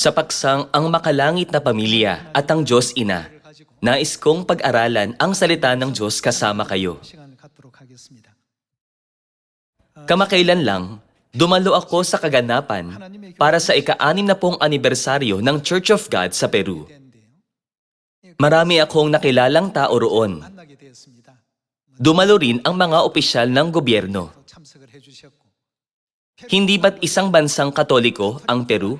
sa paksang Ang Makalangit na Pamilya at ang Diyos Ina. Nais kong pag-aralan ang salita ng Diyos kasama kayo. Kamakailan lang, dumalo ako sa kaganapan para sa ika-anim na pong anibersaryo ng Church of God sa Peru. Marami akong nakilalang tao roon. Dumalo rin ang mga opisyal ng gobyerno. Hindi ba't isang bansang katoliko ang Peru?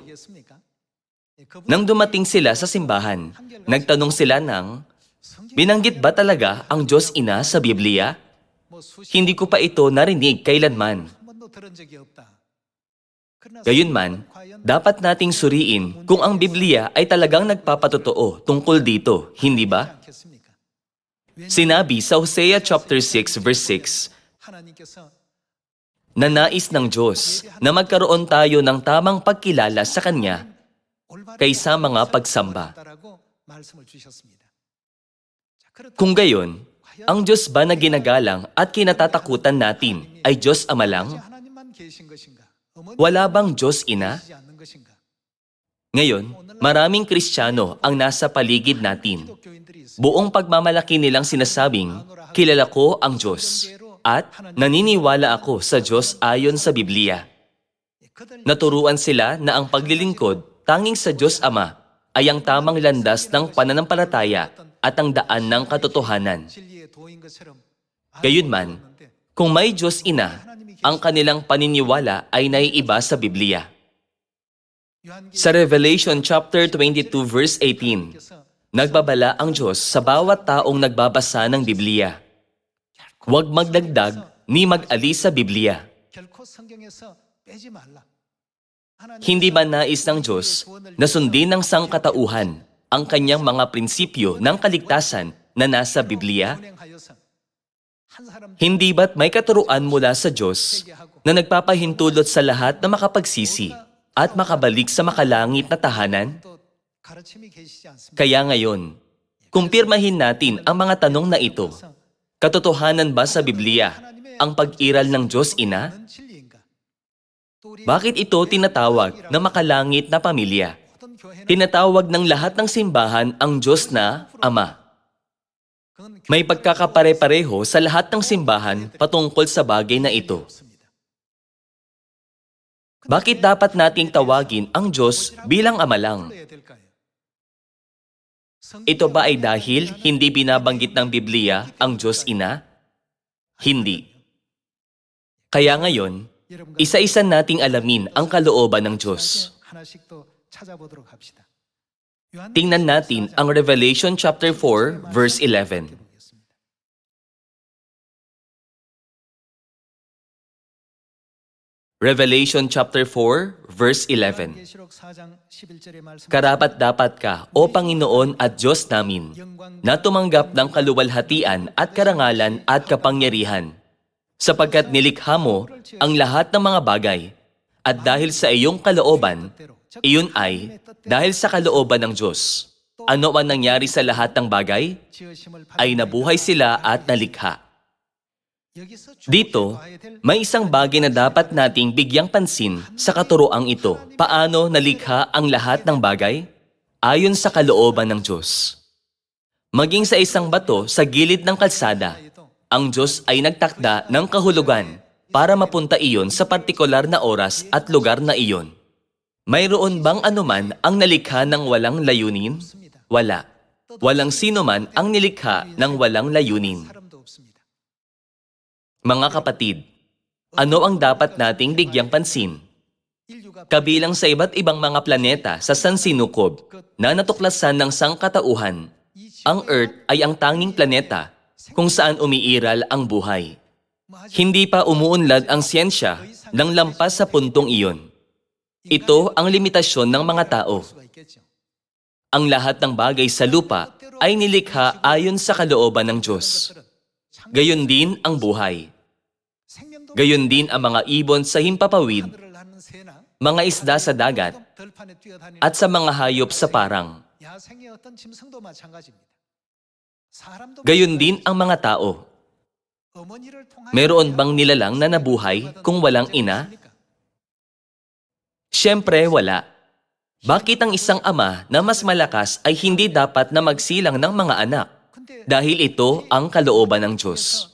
Nang dumating sila sa simbahan, nagtanong sila ng, Binanggit ba talaga ang Diyos Ina sa Biblia? Hindi ko pa ito narinig kailanman. Gayunman, dapat nating suriin kung ang Biblia ay talagang nagpapatotoo tungkol dito, hindi ba? Sinabi sa Hosea chapter 6 verse 6, na nais ng Diyos na magkaroon tayo ng tamang pagkilala sa Kanya kaysa mga pagsamba. Kung gayon, ang Diyos ba na ginagalang at kinatatakutan natin ay Diyos Ama lang? Wala bang Diyos Ina? Ngayon, maraming Kristiyano ang nasa paligid natin. Buong pagmamalaki nilang sinasabing, kilala ko ang Diyos at naniniwala ako sa Diyos ayon sa Biblia. Naturuan sila na ang paglilingkod Tanging sa Diyos Ama ay ang tamang landas ng pananampalataya at ang daan ng katotohanan. Gayunman, kung may Diyos Ina, ang kanilang paniniwala ay naiiba sa Biblia. Sa Revelation chapter 22 verse 18, nagbabala ang Diyos sa bawat taong nagbabasa ng Biblia. Huwag magdagdag ni mag-alis sa Biblia. Hindi ba nais ng Diyos na sundin ng sangkatauhan ang kanyang mga prinsipyo ng kaligtasan na nasa Biblia? Hindi ba't may katuruan mula sa Diyos na nagpapahintulot sa lahat na makapagsisi at makabalik sa makalangit na tahanan? Kaya ngayon, kumpirmahin natin ang mga tanong na ito. Katotohanan ba sa Biblia ang pag-iral ng Diyos Ina? Bakit ito tinatawag na makalangit na pamilya? Tinatawag ng lahat ng simbahan ang Diyos na Ama. May pagkakapare-pareho sa lahat ng simbahan patungkol sa bagay na ito. Bakit dapat nating tawagin ang Diyos bilang Ama lang? Ito ba ay dahil hindi binabanggit ng Biblia ang Diyos Ina? Hindi. Kaya ngayon, isa-isa nating alamin ang kalooban ng Diyos. Tingnan natin ang Revelation chapter 4 verse 11. Revelation chapter 4 verse 11. Karapat dapat ka, O Panginoon at Diyos namin, na tumanggap ng kaluwalhatian at karangalan at kapangyarihan sapagkat nilikha mo ang lahat ng mga bagay at dahil sa iyong kalooban, iyon ay dahil sa kalooban ng Diyos. Ano man nangyari sa lahat ng bagay, ay nabuhay sila at nalikha. Dito, may isang bagay na dapat nating bigyang pansin sa katuroang ito. Paano nalikha ang lahat ng bagay? Ayon sa kalooban ng Diyos. Maging sa isang bato sa gilid ng kalsada ang Diyos ay nagtakda ng kahulugan para mapunta iyon sa partikular na oras at lugar na iyon. Mayroon bang anuman ang nalikha ng walang layunin? Wala. Walang sino man ang nilikha ng walang layunin. Mga kapatid, ano ang dapat nating bigyang pansin? Kabilang sa iba't ibang mga planeta sa sansinukob na natuklasan ng sangkatauhan, ang Earth ay ang tanging planeta kung saan umiiral ang buhay. Hindi pa umuunlad ang siyensya ng lampas sa puntong iyon. Ito ang limitasyon ng mga tao. Ang lahat ng bagay sa lupa ay nilikha ayon sa kalooban ng Diyos. Gayon din ang buhay. Gayon din ang mga ibon sa himpapawid, mga isda sa dagat, at sa mga hayop sa parang. Gayon din ang mga tao. Meron bang nilalang na nabuhay kung walang ina? Siyempre, wala. Bakit ang isang ama na mas malakas ay hindi dapat na magsilang ng mga anak? Dahil ito ang kalooban ng Diyos.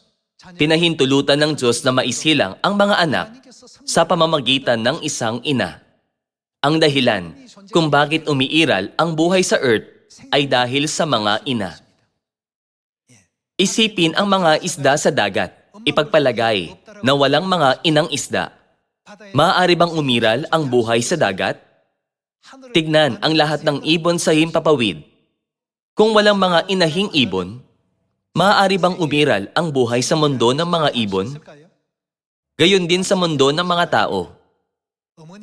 Pinahintulutan ng Diyos na maisilang ang mga anak sa pamamagitan ng isang ina. Ang dahilan kung bakit umiiral ang buhay sa earth ay dahil sa mga ina. Isipin ang mga isda sa dagat. Ipagpalagay na walang mga inang isda. Maaari bang umiral ang buhay sa dagat? Tignan ang lahat ng ibon sa himpapawid. Kung walang mga inahing ibon, maaari bang umiral ang buhay sa mundo ng mga ibon? Gayon din sa mundo ng mga tao.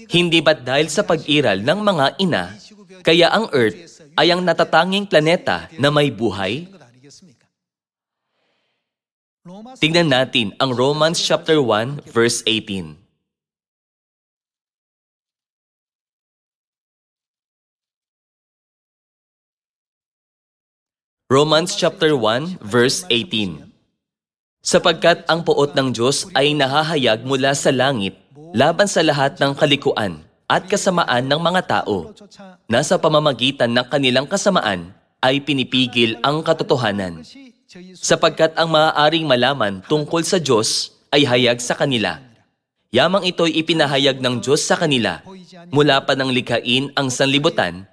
Hindi ba't dahil sa pag-iral ng mga ina, kaya ang Earth ay ang natatanging planeta na may buhay? Tignan natin ang Romans chapter 1 verse 18. Romans chapter 1 verse 18. Sapagkat ang puot ng Diyos ay nahahayag mula sa langit laban sa lahat ng kalikuan at kasamaan ng mga tao na sa pamamagitan ng kanilang kasamaan ay pinipigil ang katotohanan sapagkat ang maaaring malaman tungkol sa Diyos ay hayag sa kanila. Yamang ito'y ipinahayag ng Diyos sa kanila mula pa ng likhain ang sanlibutan,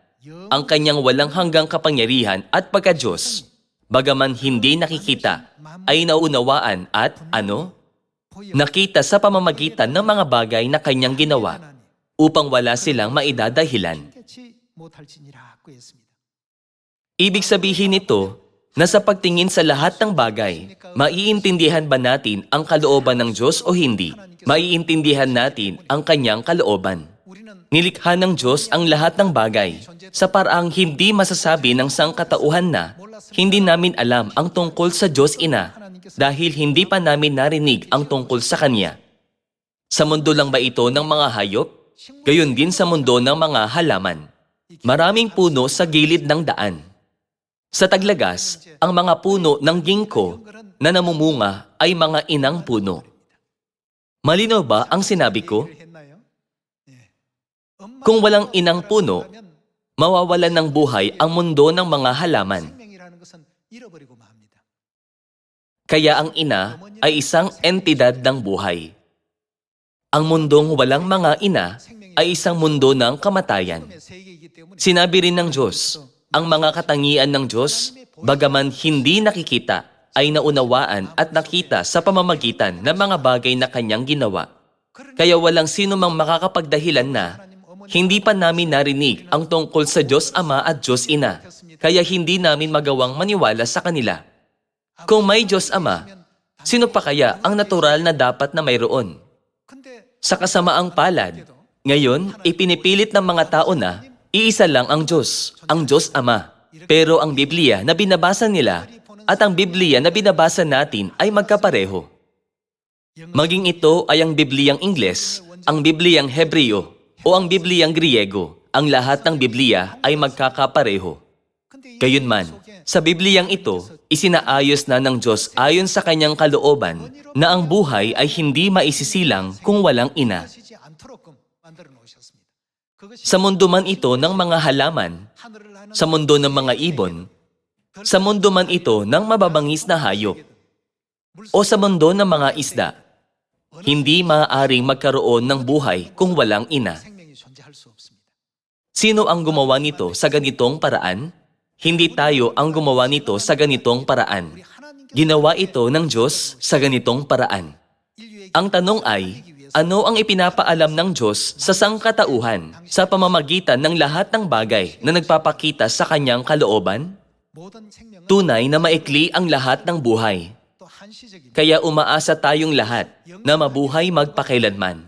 ang kanyang walang hanggang kapangyarihan at pagka-Diyos, bagaman hindi nakikita, ay naunawaan at ano? Nakita sa pamamagitan ng mga bagay na kanyang ginawa upang wala silang maidadahilan. Ibig sabihin nito na sa pagtingin sa lahat ng bagay, maiintindihan ba natin ang kalooban ng Diyos o hindi? Maiintindihan natin ang kanyang kalooban. Nilikha ng Diyos ang lahat ng bagay sa paraang hindi masasabi ng sangkatauhan na hindi namin alam ang tungkol sa Diyos Ina dahil hindi pa namin narinig ang tungkol sa Kanya. Sa mundo lang ba ito ng mga hayop? Gayon din sa mundo ng mga halaman. Maraming puno sa gilid ng daan. Sa taglagas, ang mga puno ng gingko na namumunga ay mga inang puno. Malinaw ba ang sinabi ko? Kung walang inang puno, mawawalan ng buhay ang mundo ng mga halaman. Kaya ang ina ay isang entidad ng buhay. Ang mundong walang mga ina ay isang mundo ng kamatayan. Sinabi rin ng Diyos, ang mga katangian ng Diyos, bagaman hindi nakikita, ay naunawaan at nakita sa pamamagitan ng mga bagay na kanyang ginawa. Kaya walang sino mang makakapagdahilan na hindi pa namin narinig ang tungkol sa Diyos Ama at Diyos Ina, kaya hindi namin magawang maniwala sa kanila. Kung may Diyos Ama, sino pa kaya ang natural na dapat na mayroon? Sa kasamaang palad, ngayon, ipinipilit ng mga tao na iisa lang ang Diyos, ang Diyos Ama. Pero ang Biblia na binabasa nila at ang Biblia na binabasa natin ay magkapareho. Maging ito ay ang Bibliang Ingles, ang Bibliang Hebreo, o ang Bibliang Griego, ang lahat ng Biblia ay magkakapareho. Gayunman, sa Bibliyang ito, isinaayos na ng Diyos ayon sa kanyang kalooban na ang buhay ay hindi maisisilang kung walang ina. Sa mundo man ito ng mga halaman, sa mundo ng mga ibon, sa mundo man ito ng mababangis na hayop, o sa mundo ng mga isda, hindi maaaring magkaroon ng buhay kung walang ina. Sino ang gumawa nito sa ganitong paraan? Hindi tayo ang gumawa nito sa ganitong paraan. Ginawa ito ng Diyos sa ganitong paraan. Ang tanong ay, ano ang ipinapaalam ng Diyos sa sangkatauhan sa pamamagitan ng lahat ng bagay na nagpapakita sa kanyang kalooban? Tunay na maikli ang lahat ng buhay. Kaya umaasa tayong lahat na mabuhay magpakailanman.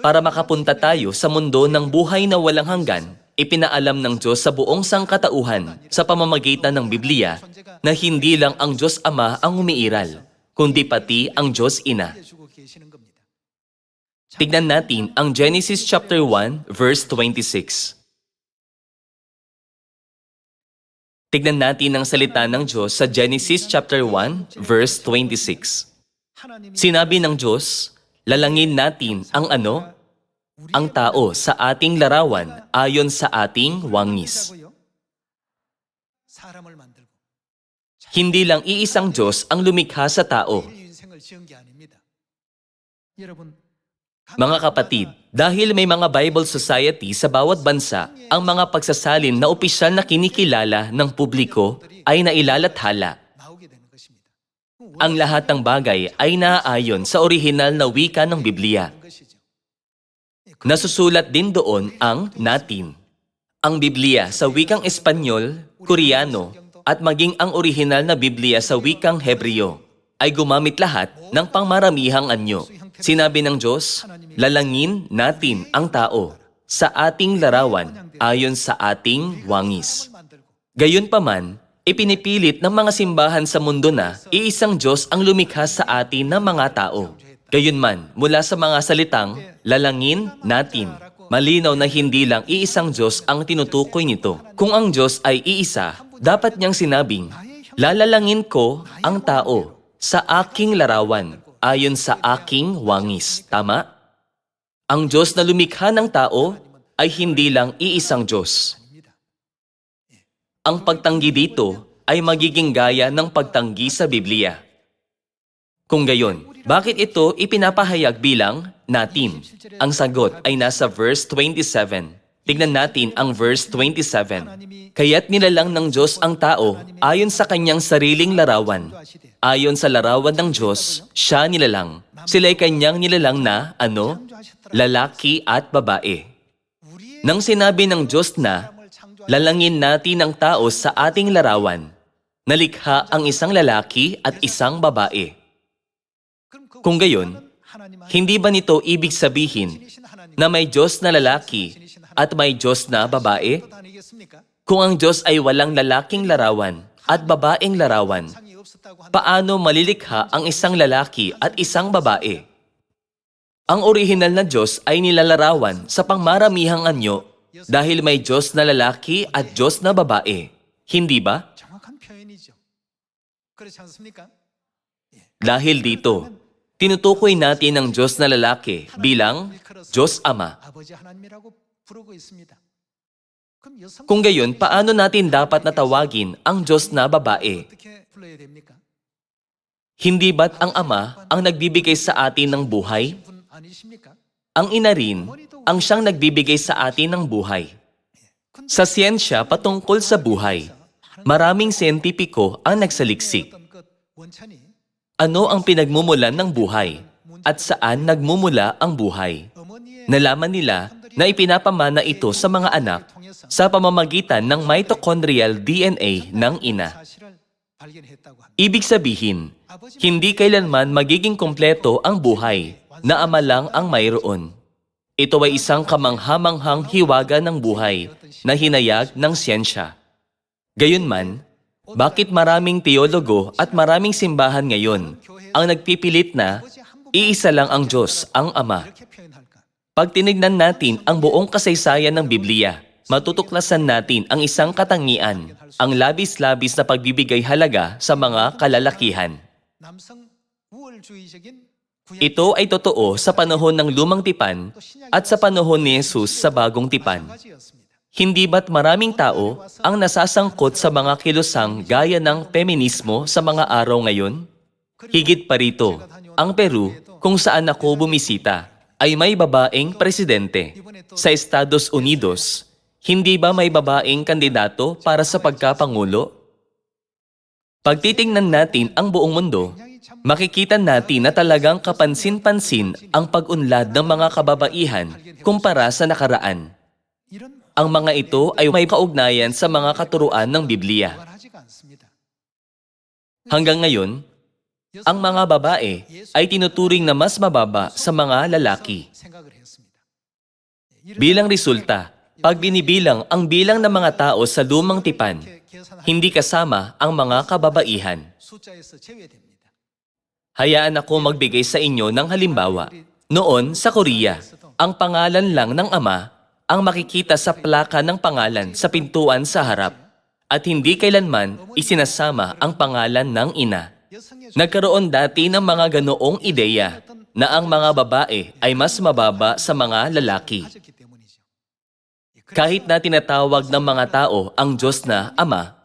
Para makapunta tayo sa mundo ng buhay na walang hanggan, ipinaalam ng Diyos sa buong sangkatauhan sa pamamagitan ng Biblia na hindi lang ang Diyos Ama ang umiiral, kundi pati ang Diyos Ina. Tignan natin ang Genesis chapter 1 verse 26. Tignan natin ang salita ng Diyos sa Genesis chapter 1 verse 26. Sinabi ng Diyos, lalangin natin ang ano? Ang tao sa ating larawan ayon sa ating wangis. Hindi lang iisang Diyos ang lumikha sa tao. Mga kapatid, dahil may mga Bible Society sa bawat bansa, ang mga pagsasalin na opisyal na kinikilala ng publiko ay nailalathala. Ang lahat ng bagay ay naaayon sa orihinal na wika ng Biblia. Nasusulat din doon ang natin. Ang Biblia sa wikang Espanyol, Koreano, at maging ang orihinal na Biblia sa wikang Hebreo ay gumamit lahat ng pangmaramihang anyo. Sinabi ng Diyos, lalangin natin ang tao sa ating larawan ayon sa ating wangis. Gayunpaman, ipinipilit ng mga simbahan sa mundo na iisang Diyos ang lumikha sa atin ng mga tao. Gayunman, mula sa mga salitang lalangin natin, malinaw na hindi lang iisang Diyos ang tinutukoy nito. Kung ang Diyos ay iisa, dapat niyang sinabing, lalalangin ko ang tao sa aking larawan ayon sa aking wangis. Tama? Ang Diyos na lumikha ng tao ay hindi lang iisang Diyos. Ang pagtanggi dito ay magiging gaya ng pagtanggi sa Biblia. Kung gayon, bakit ito ipinapahayag bilang natin? Ang sagot ay nasa verse 27. Tignan natin ang verse 27. Kaya't nilalang ng Diyos ang tao ayon sa kanyang sariling larawan. Ayon sa larawan ng Diyos, siya nilalang. Sila'y kanyang nilalang na, ano, lalaki at babae. Nang sinabi ng Diyos na, lalangin natin ang tao sa ating larawan, nalikha ang isang lalaki at isang babae. Kung gayon, hindi ba nito ibig sabihin na may Diyos na lalaki at may Diyos na babae? Kung ang Diyos ay walang lalaking larawan at babaeng larawan, paano malilikha ang isang lalaki at isang babae. Ang orihinal na Diyos ay nilalarawan sa pangmaramihang anyo dahil may Diyos na lalaki at Diyos na babae. Hindi ba? Dahil dito, tinutukoy natin ang Diyos na lalaki bilang Diyos Ama. Kung gayon, paano natin dapat natawagin ang Diyos na babae? Hindi ba't ang Ama ang nagbibigay sa atin ng buhay? Ang ina rin ang siyang nagbibigay sa atin ng buhay. Sa siyensya patungkol sa buhay, maraming sentipiko ang nagsaliksik. Ano ang pinagmumulan ng buhay? At saan nagmumula ang buhay? Nalaman nila na ipinapamana ito sa mga anak sa pamamagitan ng mitochondrial DNA ng ina. Ibig sabihin, hindi kailanman magiging kompleto ang buhay na ama lang ang mayroon. Ito ay isang kamanghamanghang hiwaga ng buhay na hinayag ng siyensya. Gayunman, bakit maraming teologo at maraming simbahan ngayon ang nagpipilit na iisa lang ang Diyos, ang Ama, pag tinignan natin ang buong kasaysayan ng Biblia, matutuklasan natin ang isang katangian, ang labis-labis na pagbibigay halaga sa mga kalalakihan. Ito ay totoo sa panahon ng lumang tipan at sa panahon ni Jesus sa bagong tipan. Hindi ba't maraming tao ang nasasangkot sa mga kilusang gaya ng feminismo sa mga araw ngayon? Higit pa rito, ang Peru kung saan ako bumisita ay may babaeng presidente. Sa Estados Unidos, hindi ba may babaeng kandidato para sa pagkapangulo? Pagtitingnan natin ang buong mundo, makikita natin na talagang kapansin-pansin ang pag-unlad ng mga kababaihan kumpara sa nakaraan. Ang mga ito ay may kaugnayan sa mga katuruan ng Biblia. Hanggang ngayon, ang mga babae ay tinuturing na mas mababa sa mga lalaki. Bilang resulta, pag binibilang ang bilang ng mga tao sa lumang tipan, hindi kasama ang mga kababaihan. Hayaan ako magbigay sa inyo ng halimbawa. Noon, sa Korea, ang pangalan lang ng ama ang makikita sa plaka ng pangalan sa pintuan sa harap at hindi kailanman isinasama ang pangalan ng ina. Nagkaroon dati ng mga ganoong ideya na ang mga babae ay mas mababa sa mga lalaki. Kahit na tinatawag ng mga tao ang Diyos na Ama,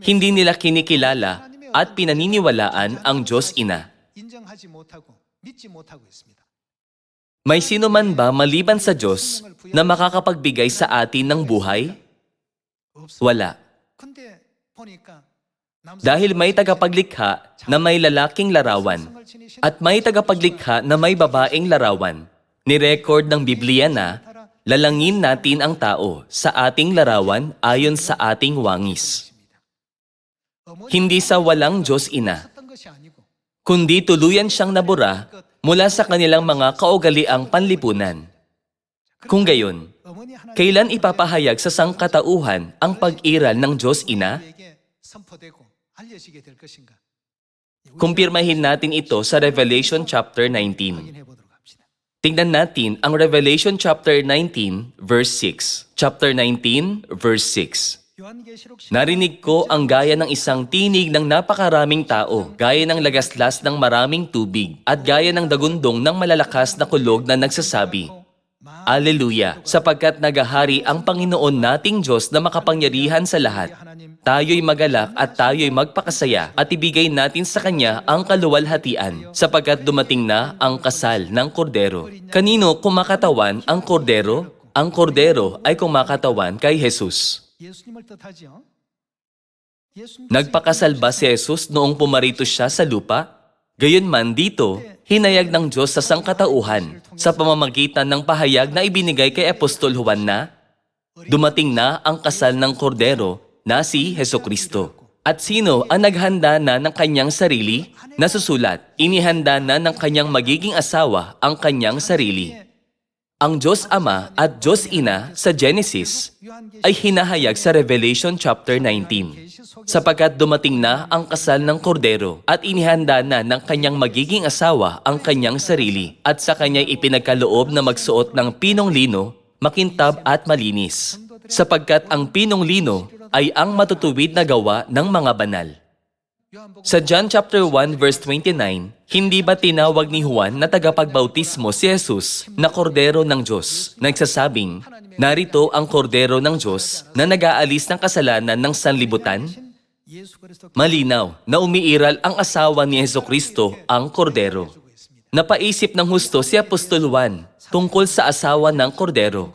hindi nila kinikilala at pinaniniwalaan ang Diyos Ina. May sino man ba maliban sa Diyos na makakapagbigay sa atin ng buhay? Wala. Dahil may tagapaglikha na may lalaking larawan at may tagapaglikha na may babaeng larawan. Nirecord ng Biblia na, lalangin natin ang tao sa ating larawan ayon sa ating wangis. Hindi sa walang Diyos ina, kundi tuluyan siyang nabura mula sa kanilang mga kaugaliang panlipunan. Kung gayon, kailan ipapahayag sa sangkatauhan ang pag-iral ng Diyos ina? Kumpirmahin natin ito sa Revelation chapter 19. Tingnan natin ang Revelation chapter 19 verse 6. Chapter 19 verse 6. Narinig ko ang gaya ng isang tinig ng napakaraming tao, gaya ng lagaslas ng maraming tubig, at gaya ng dagundong ng malalakas na kulog na nagsasabi, Aleluya, sapagkat nagahari ang Panginoon nating Diyos na makapangyarihan sa lahat. Tayo'y magalak at tayo'y magpakasaya at ibigay natin sa Kanya ang kaluwalhatian, sapagkat dumating na ang kasal ng kordero. Kanino kumakatawan ang kordero? Ang kordero ay kumakatawan kay Jesus. Nagpakasal ba si Jesus noong pumarito siya sa lupa? Gayunman dito, hinayag ng Diyos sa sangkatauhan sa pamamagitan ng pahayag na ibinigay kay Apostol Juan na dumating na ang kasal ng kordero na si Heso Kristo. At sino ang naghanda na ng kanyang sarili? Nasusulat, inihanda na ng kanyang magiging asawa ang kanyang sarili. Ang Diyos Ama at Diyos Ina sa Genesis ay hinahayag sa Revelation chapter 19 sapagkat dumating na ang kasal ng kordero at inihanda na ng kanyang magiging asawa ang kanyang sarili at sa kanya'y ipinagkaloob na magsuot ng pinong lino, makintab at malinis sapagkat ang pinong lino ay ang matutuwid na gawa ng mga banal. Sa John chapter 1 verse 29, hindi ba tinawag ni Juan na tagapagbautismo si Jesus na kordero ng Diyos, nagsasabing, Narito ang kordero ng Diyos na nag-aalis ng kasalanan ng sanlibutan? Malinaw na umiiral ang asawa ni Yeso Kristo, ang kordero. Napaisip ng husto si Apostol Juan tungkol sa asawa ng kordero.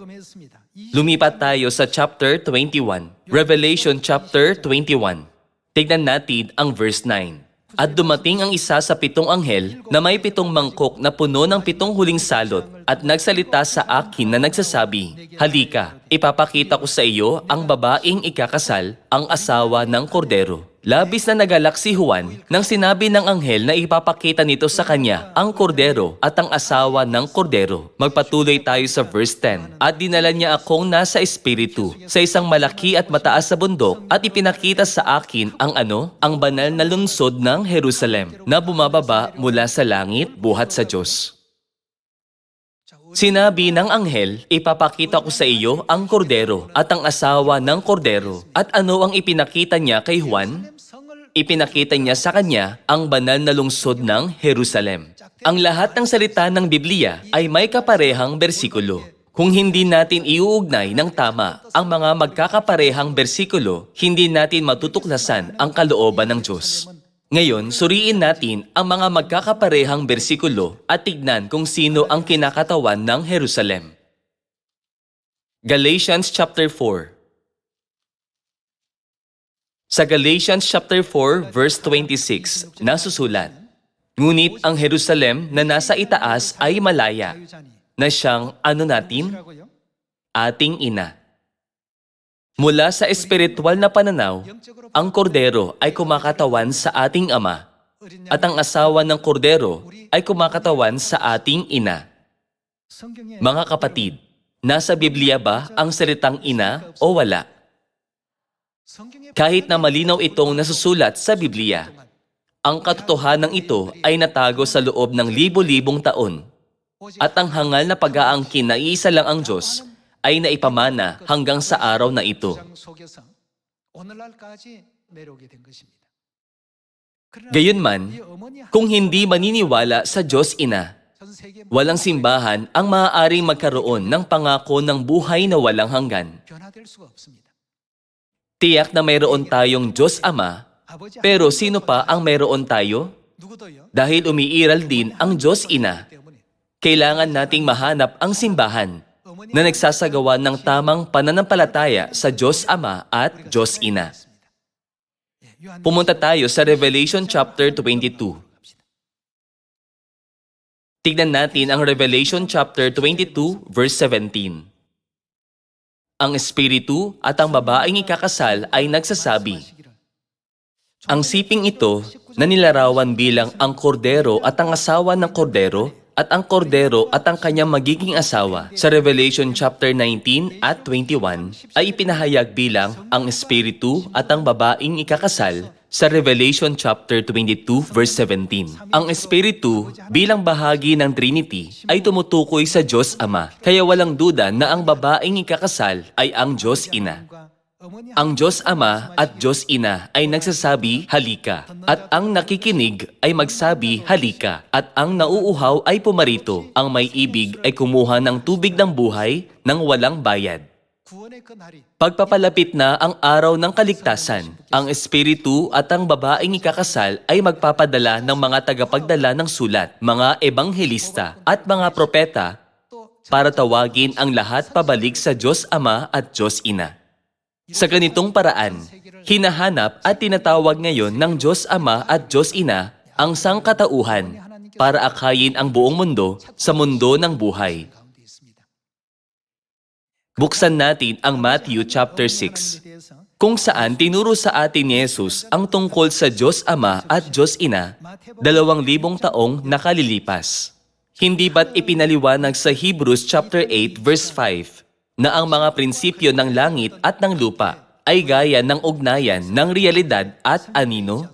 Lumipat tayo sa chapter 21, Revelation chapter 21. Tignan natin ang verse 9. At dumating ang isa sa pitong anghel na may pitong mangkok na puno ng pitong huling salot at nagsalita sa akin na nagsasabi, Halika, ipapakita ko sa iyo ang babaeng ikakasal, ang asawa ng kordero. Labis na nagalak si Juan nang sinabi ng anghel na ipapakita nito sa kanya ang kordero at ang asawa ng kordero. Magpatuloy tayo sa verse 10. At dinala niya akong nasa espiritu sa isang malaki at mataas sa bundok at ipinakita sa akin ang ano? Ang banal na lungsod ng Jerusalem na bumababa mula sa langit buhat sa Diyos. Sinabi ng anghel, ipapakita ko sa iyo ang kordero at ang asawa ng kordero. At ano ang ipinakita niya kay Juan? Ipinakita niya sa kanya ang banal na lungsod ng Jerusalem. Ang lahat ng salita ng Biblia ay may kaparehang bersikulo. Kung hindi natin iuugnay ng tama ang mga magkakaparehang bersikulo, hindi natin matutuklasan ang kalooban ng Diyos. Ngayon, suriin natin ang mga magkakaparehang bersikulo at tignan kung sino ang kinakatawan ng Jerusalem. Galatians chapter 4 sa Galatians chapter 4 verse 26 nasusulat, Ngunit ang Jerusalem na nasa itaas ay malaya na siyang ano natin? Ating ina. Mula sa espiritual na pananaw, ang kordero ay kumakatawan sa ating ama at ang asawa ng kordero ay kumakatawan sa ating ina. Mga kapatid, nasa Biblia ba ang salitang ina o wala? Kahit na malinaw itong nasusulat sa Biblia, ang katotohanan ito ay natago sa loob ng libo-libong taon. At ang hangal na pag-aangkin na iisa lang ang Diyos ay naipamana hanggang sa araw na ito. Gayunman, kung hindi maniniwala sa Diyos Ina, walang simbahan ang maaaring magkaroon ng pangako ng buhay na walang hanggan. Tiyak na mayroon tayong Diyos Ama, pero sino pa ang mayroon tayo? Dahil umiiral din ang Diyos Ina. Kailangan nating mahanap ang simbahan na nagsasagawa ng tamang pananampalataya sa Diyos Ama at Diyos Ina. Pumunta tayo sa Revelation chapter 22. Tignan natin ang Revelation chapter 22 verse 17. Ang Espiritu at ang babaeng ikakasal ay nagsasabi, Ang siping ito na nilarawan bilang ang kordero at ang asawa ng kordero at ang kordero at ang kanyang magiging asawa sa Revelation chapter 19 at 21 ay ipinahayag bilang ang espiritu at ang babaeng ikakasal sa Revelation chapter 22 verse 17. Ang espiritu bilang bahagi ng Trinity ay tumutukoy sa Diyos Ama. Kaya walang duda na ang babaeng ikakasal ay ang Diyos Ina. Ang Diyos Ama at Diyos Ina ay nagsasabi, halika. At ang nakikinig ay magsabi, halika. At ang nauuhaw ay pumarito. Ang may ibig ay kumuha ng tubig ng buhay ng walang bayad. Pagpapalapit na ang araw ng kaligtasan, ang espiritu at ang babaeng ikakasal ay magpapadala ng mga tagapagdala ng sulat, mga ebanghelista at mga propeta para tawagin ang lahat pabalik sa Diyos Ama at Diyos Ina. Sa ganitong paraan, hinahanap at tinatawag ngayon ng Diyos Ama at Diyos Ina ang sangkatauhan para akayin ang buong mundo sa mundo ng buhay. Buksan natin ang Matthew chapter 6, kung saan tinuro sa atin ni Jesus ang tungkol sa Diyos Ama at Diyos Ina dalawang libong taong nakalilipas. Hindi ba't ipinaliwanag sa Hebrews chapter 8 verse 5 na ang mga prinsipyo ng langit at ng lupa ay gaya ng ugnayan ng realidad at anino?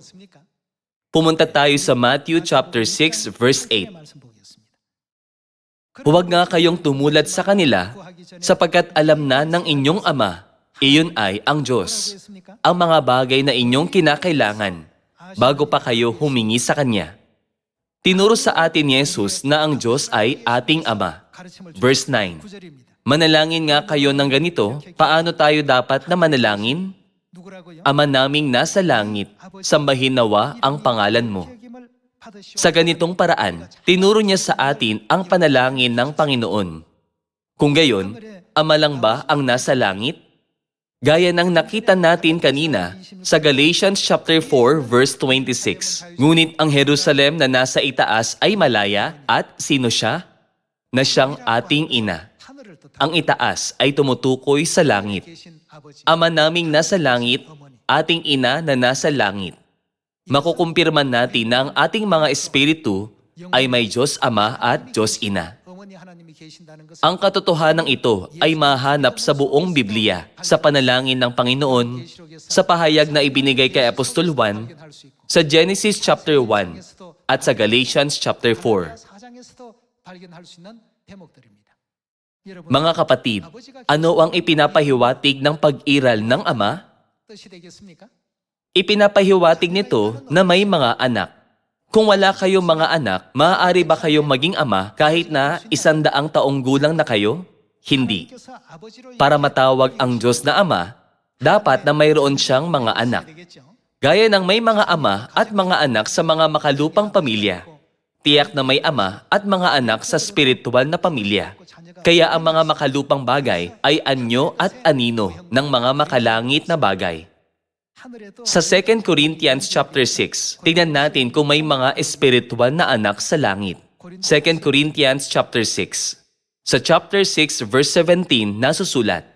Pumunta tayo sa Matthew chapter 6 verse 8. Huwag nga kayong tumulad sa kanila sapagkat alam na ng inyong Ama, iyon ay ang Diyos, ang mga bagay na inyong kinakailangan bago pa kayo humingi sa Kanya. Tinuro sa atin ni Jesus na ang Diyos ay ating Ama. Verse 9. Manalangin nga kayo ng ganito, paano tayo dapat na manalangin? Ama naming nasa langit, sambahin nawa ang pangalan mo. Sa ganitong paraan, tinuro niya sa atin ang panalangin ng Panginoon. Kung gayon, ama lang ba ang nasa langit? Gaya ng nakita natin kanina sa Galatians chapter 4 verse 26. Ngunit ang Jerusalem na nasa itaas ay malaya at sino siya? Na siyang ating ina. Ang itaas ay tumutukoy sa langit. Ama naming nasa langit, ating ina na nasa langit. Makukumpirma natin na ang ating mga espiritu ay may Diyos Ama at Diyos Ina. Ang katotohanan ito ay mahanap sa buong Biblia, sa panalangin ng Panginoon, sa pahayag na ibinigay kay Apostol Juan, sa Genesis chapter 1 at sa Galatians chapter 4. Mga kapatid, ano ang ipinapahiwatig ng pag-iral ng Ama? Ipinapahiwatig nito na may mga anak. Kung wala kayong mga anak, maaari ba kayong maging ama kahit na isandaang taong gulang na kayo? Hindi. Para matawag ang Diyos na ama, dapat na mayroon siyang mga anak. Gaya ng may mga ama at mga anak sa mga makalupang pamilya. Tiyak na may ama at mga anak sa spiritual na pamilya. Kaya ang mga makalupang bagay ay anyo at anino ng mga makalangit na bagay. Sa 2 Corinthians chapter 6, tingnan natin kung may mga espiritual na anak sa langit. 2 Corinthians chapter 6. Sa chapter 6 verse 17 nasusulat,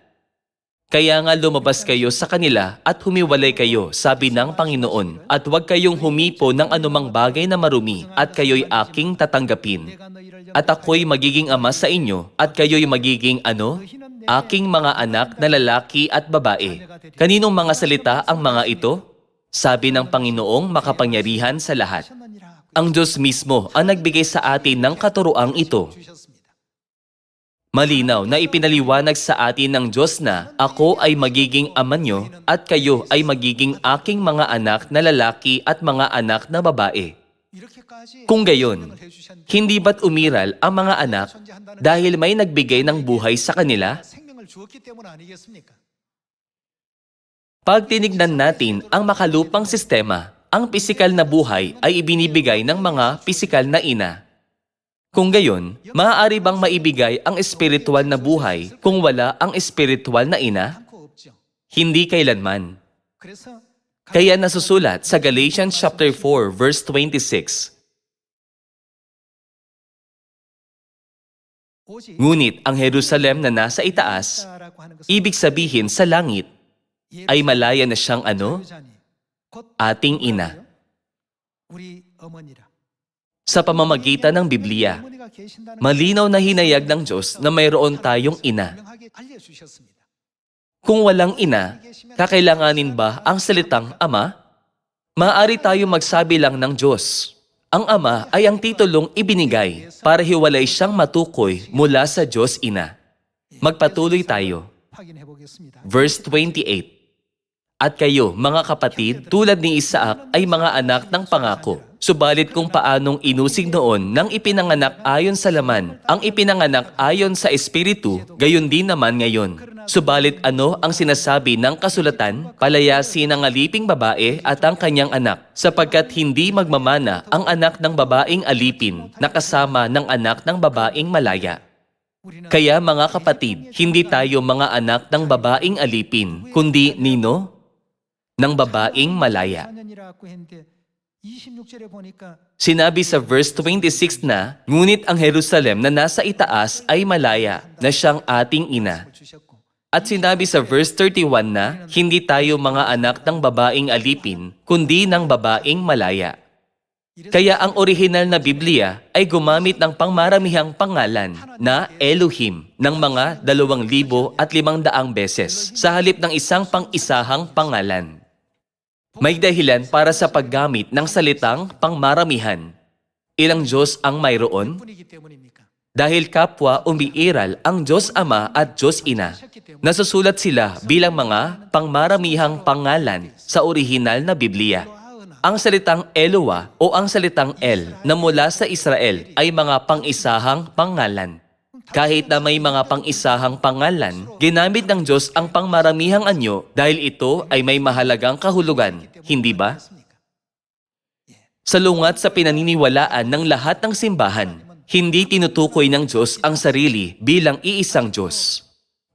Kaya nga lumabas kayo sa kanila at humiwalay kayo, sabi ng Panginoon, at huwag kayong humipo ng anumang bagay na marumi at kayo'y aking tatanggapin. At ako'y magiging ama sa inyo, at kayo'y magiging ano? Aking mga anak na lalaki at babae. Kaninong mga salita ang mga ito? Sabi ng Panginoong makapangyarihan sa lahat. Ang Diyos mismo ang nagbigay sa atin ng katuroang ito. Malinaw na ipinaliwanag sa atin ng Diyos na ako ay magiging ama nyo at kayo ay magiging aking mga anak na lalaki at mga anak na babae. Kung gayon, hindi ba't umiral ang mga anak dahil may nagbigay ng buhay sa kanila? Pag tinignan natin ang makalupang sistema, ang pisikal na buhay ay ibinibigay ng mga pisikal na ina. Kung gayon, maaari bang maibigay ang espiritual na buhay kung wala ang espiritual na ina? Hindi kailanman. Kaya nasusulat sa Galatians chapter 4 verse 26. Ngunit ang Jerusalem na nasa itaas, ibig sabihin sa langit, ay malaya na siyang ano? Ating ina. Sa pamamagitan ng Biblia, malinaw na hinayag ng Diyos na mayroon tayong ina. Kung walang ina, kakailanganin ba ang salitang ama? Maari tayo magsabi lang ng Diyos. Ang ama ay ang titulong ibinigay para hiwalay siyang matukoy mula sa Diyos ina. Magpatuloy tayo. Verse 28 At kayo, mga kapatid, tulad ni Isaac ay mga anak ng pangako. Subalit kung paanong inusig noon nang ipinanganak ayon sa laman, ang ipinanganak ayon sa Espiritu, gayon din naman ngayon. Subalit ano ang sinasabi ng kasulatan? Palayasin ang aliping babae at ang kanyang anak, sapagkat hindi magmamana ang anak ng babaeng alipin na kasama ng anak ng babaeng malaya. Kaya mga kapatid, hindi tayo mga anak ng babaeng alipin, kundi nino ng babaeng malaya. Sinabi sa verse 26 na, Ngunit ang Jerusalem na nasa itaas ay malaya na siyang ating ina. At sinabi sa verse 31 na, hindi tayo mga anak ng babaeng alipin, kundi ng babaeng malaya. Kaya ang orihinal na Biblia ay gumamit ng pangmaramihang pangalan na Elohim ng mga 2,500 beses sa halip ng isang pang-isahang pangalan. May dahilan para sa paggamit ng salitang pangmaramihan. Ilang Diyos ang mayroon? dahil kapwa umiiral ang Diyos Ama at Diyos Ina. Nasusulat sila bilang mga pangmaramihang pangalan sa orihinal na Biblia. Ang salitang Eloa o ang salitang El na mula sa Israel ay mga pangisahang pangalan. Kahit na may mga pangisahang pangalan, ginamit ng Diyos ang pangmaramihang anyo dahil ito ay may mahalagang kahulugan, hindi ba? Salungat sa pinaniniwalaan ng lahat ng simbahan, hindi tinutukoy ng Diyos ang sarili bilang iisang Diyos.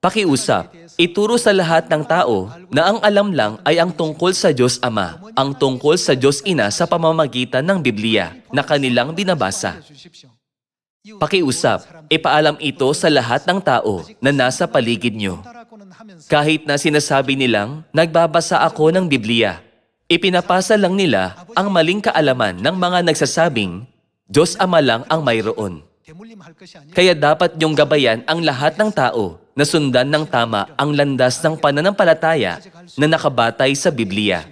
Pakiusap, ituro sa lahat ng tao na ang alam lang ay ang tungkol sa Diyos Ama, ang tungkol sa Diyos Ina sa pamamagitan ng Biblia na kanilang binabasa. Pakiusap, ipaalam ito sa lahat ng tao na nasa paligid nyo. Kahit na sinasabi nilang, nagbabasa ako ng Biblia, ipinapasa lang nila ang maling kaalaman ng mga nagsasabing Diyos Ama lang ang mayroon. Kaya dapat niyong gabayan ang lahat ng tao na sundan ng tama ang landas ng pananampalataya na nakabatay sa Biblia.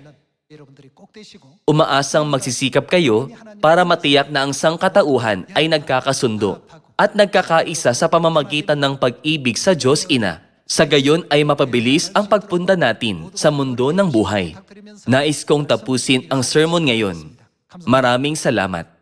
Umaasang magsisikap kayo para matiyak na ang sangkatauhan ay nagkakasundo at nagkakaisa sa pamamagitan ng pag-ibig sa Diyos Ina. Sa gayon ay mapabilis ang pagpunta natin sa mundo ng buhay. Nais kong tapusin ang sermon ngayon. Maraming salamat.